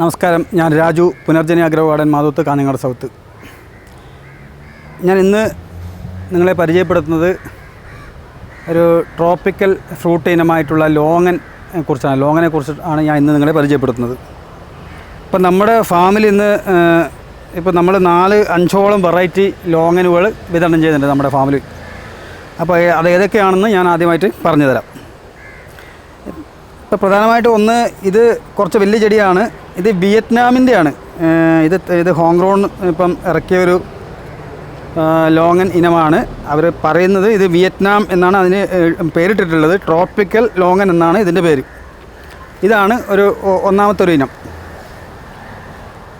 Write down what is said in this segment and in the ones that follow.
നമസ്കാരം. ഞാൻ രാജു പുനർജനി അഗ്രവാടൻ മാതൂത്ത് കാഞ്ഞങ്ങാട് സൗത്ത്. ഞാൻ ഇന്ന് നിങ്ങളെ പരിചയപ്പെടുത്തുന്നത് ഒരു ട്രോപ്പിക്കൽ ഫ്രൂട്ട് ഇനമായിട്ടുള്ള ലോങ്ങൻ കുറിച്ചാണ്. ലോങ്ങനെ കുറിച്ച് ആണ് ഞാൻ ഇന്ന് നിങ്ങളെ പരിചയപ്പെടുത്തുന്നത്. ഇപ്പം നമ്മുടെ ഫാമിൽ ഇന്ന് ഇപ്പം നമ്മൾ നാല് അഞ്ചോളം വെറൈറ്റി ലോങ്ങനുകൾ വിതരണം ചെയ്യുന്നുണ്ട് നമ്മുടെ ഫാമിൽ. അപ്പോൾ അത് ഏതൊക്കെയാണെന്ന് ഞാൻ ആദ്യമായിട്ട് പറഞ്ഞുതരാം. ഇപ്പോൾ പ്രധാനമായിട്ടും ഒന്ന് ഇത് കുറച്ച് വലിയ ചെടിയാണ്. ഇത് വിയറ്റ്നാമിന്റെ ആണ് ഇത് ഇത് ഹോങ്റോൺ ഇപ്പം ഇറക്കിയ ഒരു ലോങ്ങൻ ഇനമാണ്. അവർ പറയുന്നത് ഇത് വിയറ്റ്നാം എന്നാണ് അതിന് പേരിട്ടിട്ടുള്ളത്. ട്രോപ്പിക്കൽ ലോങ്ങൻ എന്നാണ് ഇതിന്റെ പേര്. ഇതാണ് ഒരു ഒന്നാമത്തെ ഒരു ഇനം.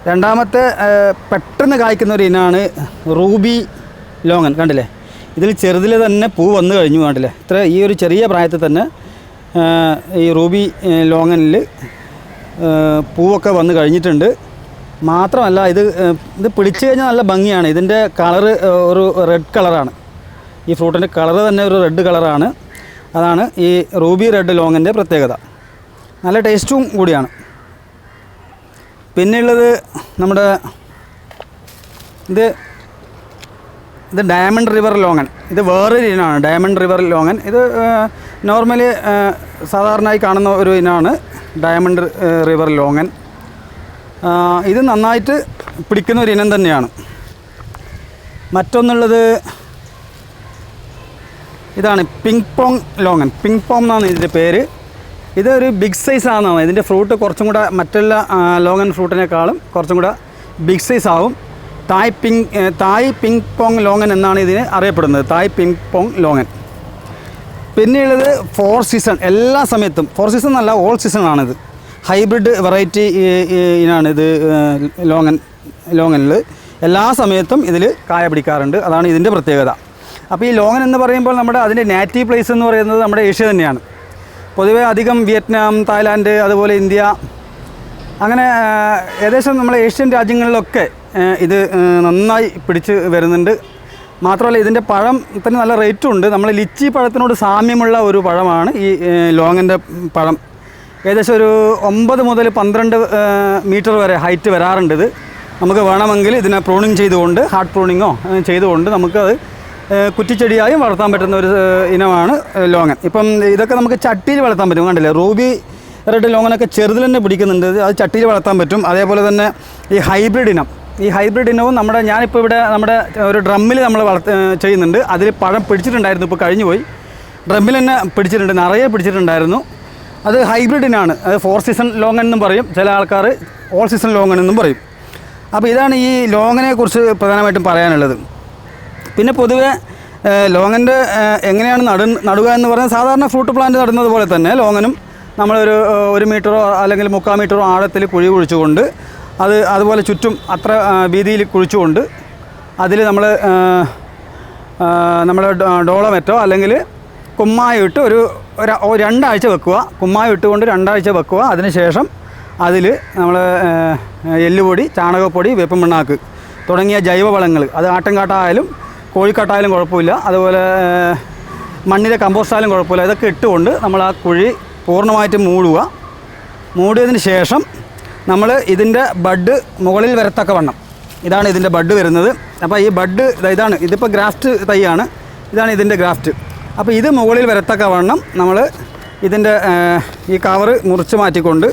രണ്ടാമത്തെ പെട്ടെന്ന് കായ്ക്കുന്ന ഒരു ഇനമാണ് റൂബി ലോങ്ങൻ. കണ്ടില്ലേ? ഇതിൽ ചെറുതിൽ തന്നെ പൂ വന്നു കഴിഞ്ഞു കണ്ടില്ലേ? ഇത്ര ഈ ഒരു ചെറിയ പ്രായത്തിൽ തന്നെ ഈ റൂബി ലോങ്ങനിൽ പൂവൊക്കെ വന്നു കഴിഞ്ഞിട്ടുണ്ട്. മാത്രമല്ല ഇത് ഇത് പിടിച്ചു കഴിഞ്ഞാൽ നല്ല ഭംഗിയാണ്. ഇതിന്റെ കളറ് ഒരു റെഡ് കളറാണ്. ഈ ഫ്രൂട്ടിന്റെ കളറ് തന്നെ ഒരു റെഡ് കളറാണ്. അതാണ് ഈ റൂബി റെഡ് ലോങ്ങിന്റെ പ്രത്യേകത. നല്ല ടേസ്റ്റും കൂടിയാണ്. പിന്നെയുള്ളത് നമ്മുടെ ഇത് ഇത് ഡയമണ്ട് റിവർ ലോങ്ങൻ. ഇത് വേറൊരു ഇനമാണ് ഡയമണ്ട് റിവർ ലോങ്ങൻ. ഇത് നോർമലി സാധാരണയായി കാണുന്ന ഒരു ഇനമാണ് ഡയമണ്ട് റിവർ ലോങ്ങൻ. ഇത് നന്നായിട്ട് പിടിക്കുന്ന ഒരു ഇനം തന്നെയാണ്. മറ്റൊന്നുള്ളത് ഇതാണ് ping pong longan. Ping pong എന്നാണ് ഇതിന്റെ പേര്. ഇതൊരു ബിഗ് സൈസ് ആണെന്നാണ്. ഇതിന്റെ ഫ്രൂട്ട് കുറച്ചും കൂടെ മറ്റെല്ലാ ലോങ്ങൻ ഫ്രൂട്ടിനേക്കാളും കുറച്ചും കൂടെ ബിഗ് സൈസ് ആവും. Thai ping Thai ping pong longan എന്നാണ് ഇതിന് അറിയപ്പെടുന്നത്. Thai ping pong longan. പിന്നെയുള്ളത് ഫോർ സീസൺ എല്ലാ സമയത്തും ഫോർ സീസൺ എന്നല്ല ഓൾ സീസൺ ആണിത്. ഹൈബ്രിഡ് വെറൈറ്റി ഇനാണ് ഇത് ലോങ്ങൻ ലോങ്ങനിൽ എല്ലാ സമയത്തും ഇതിൽ കായ പിടിക്കാറുണ്ട്. അതാണ് ഇതിന്റെ പ്രത്യേകത. അപ്പോൾ ഈ ലോങ്ങൻ എന്ന് പറയുമ്പോൾ നമ്മുടെ അതിന്റെ നാറ്റീവ് പ്ലേസ് എന്ന് പറയുന്നത് നമ്മുടെ ഏഷ്യ തന്നെയാണ്. പൊതുവേ അധികം വിയറ്റ്നാം തായ്ലാൻഡ് അതുപോലെ ഇന്ത്യ അങ്ങനെ ഏകദേശം നമ്മളെ ഏഷ്യൻ രാജ്യങ്ങളിലൊക്കെ ഇത് നന്നായി പിടിച്ച് വരുന്നുണ്ട്. മാത്രമല്ല ഇതിന്റെ പഴം തന്നെ നല്ല റേറ്റും ഉണ്ട്. നമ്മൾ ലിച്ചി പഴത്തിനോട് സാമ്യമുള്ള ഒരു പഴമാണ്. ഈ ലോങ്ങിന്റെ പഴം. ഏകദേശം ഒരു ഒമ്പത് മുതൽ പന്ത്രണ്ട് മീറ്റർ വരെ ഹൈറ്റ് വരാറുണ്ട് ഇത്. നമുക്ക് വേണമെങ്കിൽ ഇതിനെ പ്രൂണിങ് ചെയ്തുകൊണ്ട് ഹാർഡ് പ്രൂണിങ്ങോ ചെയ്തുകൊണ്ട് നമുക്കത് കുറ്റിച്ചെടിയായും വളർത്താൻ പറ്റുന്ന ഒരു ഇനമാണ് ലോങ്ങൻ. ഇപ്പം ഇതൊക്കെ നമുക്ക് ചട്ടിയിൽ വളർത്താൻ പറ്റും. കണ്ടില്ലേ റൂബി റെഡ് ലോങ്ങനൊക്കെ ചെറുതിൽ തന്നെ പിടിക്കുന്നുണ്ട്. അത് ചട്ടിയിൽ വളർത്താൻ പറ്റും. അതേപോലെ തന്നെ ഈ ഹൈബ്രിഡ് ഇനം. ഈ ഹൈബ്രിഡ് ഇനവും നമ്മുടെ ഞാനിപ്പോൾ ഇവിടെ നമ്മുടെ ഒരു ഡ്രമ്മിൽ നമ്മൾ വളർത്ത ചെയ്യുന്നുണ്ട്. അതിൽ പഴം പിടിച്ചിട്ടുണ്ടായിരുന്നു ഇപ്പോൾ കഴിഞ്ഞു പോയി ഡ്രമ്മിൽ തന്നെ പിടിച്ചിട്ടുണ്ട് നിറയെ പിടിച്ചിട്ടുണ്ടായിരുന്നു. അത് ഹൈബ്രിഡിനാണ് അത് ഫോർ സീസൺ ലോങ്ങൻ എന്നും പറയും. ചില ആൾക്കാർ ഓൾ സീസൺ ലോങ്ങൻ എന്നും പറയും. അപ്പോൾ ഇതാണ് ഈ ലോങ്ങനെ കുറിച്ച് പ്രധാനമായിട്ടും പറയാനുള്ളത്. പിന്നെ പൊതുവേ ലോങ്ങന്റെ എങ്ങനെയാണ് നട നടുക എന്ന് പറഞ്ഞാൽ സാധാരണ ഫ്രൂട്ട് പ്ലാന്റ് നടുന്നത് പോലെ തന്നെ ലോങ്ങനും നമ്മളൊരു ഒരു മീറ്ററോ അല്ലെങ്കിൽ മുക്കാൽ മീറ്ററോ ആഴത്തിൽ കുഴി കുഴിച്ചുകൊണ്ട് അത് അതുപോലെ ചുറ്റും അത്ര വീതിയിൽ കുഴിച്ചുകൊണ്ട് അതിൽ നമ്മൾ നമ്മുടെ ഡോളമെറ്റോ അല്ലെങ്കിൽ കുമ്മായിട്ട് ഒരു രണ്ടാഴ്ച വെക്കുക. കുമ്മായി ഇട്ടുകൊണ്ട് രണ്ടാഴ്ച വെക്കുക. അതിനുശേഷം അതിൽ നമ്മൾ എല്ലുപൊടി ചാണകപ്പൊടി വേപ്പൻ മണ്ണാക്ക് തുടങ്ങിയ ജൈവവളങ്ങൾ അത് ആട്ടിൻകാട്ടായാലും കോഴിക്കാട്ടായാലും കുഴപ്പമില്ല. അതുപോലെ മണ്ണിലെ കമ്പോസ്റ്റായാലും കുഴപ്പമില്ല. ഇതൊക്കെ ഇട്ടുകൊണ്ട് നമ്മൾ ആ കുഴി പൂർണമായിട്ട് മൂടുക. മൂടിയതിന് ശേഷം നമ്മൾ ഇതിന്റെ ബഡ് മുകളിൽ വരത്തക്ക വണ്ണം. ഇതാണ് ഇതിന്റെ ബഡ് വരുന്നത്. അപ്പോൾ ഈ ബഡ് ഇതാണ്. ഇതിപ്പോൾ ഗ്രാഫ്റ്റ് തൈയാണ്. ഇതാണ് ഇതിന്റെ ഗ്രാഫ്റ്റ്. അപ്പോൾ ഇത് മുകളിൽ വരത്തക്ക വണ്ണം നമ്മൾ ഇതിന്റെ ഈ കവറ് മുറിച്ച് മാറ്റിക്കൊണ്ട്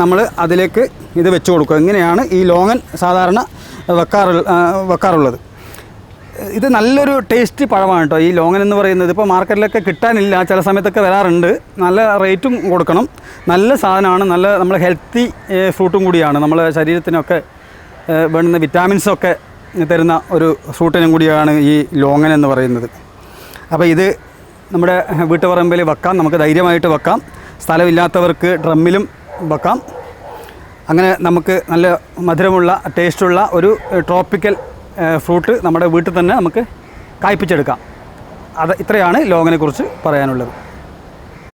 നമ്മൾ അതിലേക്ക് ഇത് വെച്ച് കൊടുക്കുക ഇങ്ങനെയാണ് ഈ ലോങ്ങൻ സാധാരണ വെക്കാറു വെക്കാറുള്ളത്. ഇത് നല്ലൊരു ടേസ്റ്റി പഴമാണ് കേട്ടോ. ഈ ലോങ്ങൻ എന്ന് പറയുന്നത് ഇപ്പോൾ മാർക്കറ്റിലൊക്കെ കിട്ടാനില്ല. ചില സമയത്തൊക്കെ വരാറുണ്ട്. നല്ല റേറ്റും കൊടുക്കണം. നല്ല സാധനമാണ്. നല്ല നമ്മൾ ഹെൽത്തി ഫ്രൂട്ടും കൂടിയാണ്. നമ്മളെ ശരീരത്തിനൊക്കെ വേണ്ടുന്ന വിറ്റാമിൻസൊക്കെ തരുന്ന ഒരു ഫ്രൂട്ടിനും കൂടിയാണ് ഈ ലോങ്ങൻ എന്ന് പറയുന്നത്. അപ്പോൾ ഇത് നമ്മുടെ വീട്ടുപറമ്പിൽ വെക്കാം. നമുക്ക് ധൈര്യമായിട്ട് വെക്കാം. സ്ഥലമില്ലാത്തവർക്ക് ഡ്രമ്മിലും വെക്കാം. അങ്ങനെ നമുക്ക് നല്ല മധുരമുള്ള ടേസ്റ്റുള്ള ഒരു ട്രോപ്പിക്കൽ ഫ്രൂട്ട് നമ്മുടെ വീട്ടിൽ തന്നെ നമുക്ക് കായ്പിച്ചെടുക്കാം. അത് ഇത്രയാണ് ലോങ്ങിനെ കുറിച്ച് പറയാനുള്ളത്.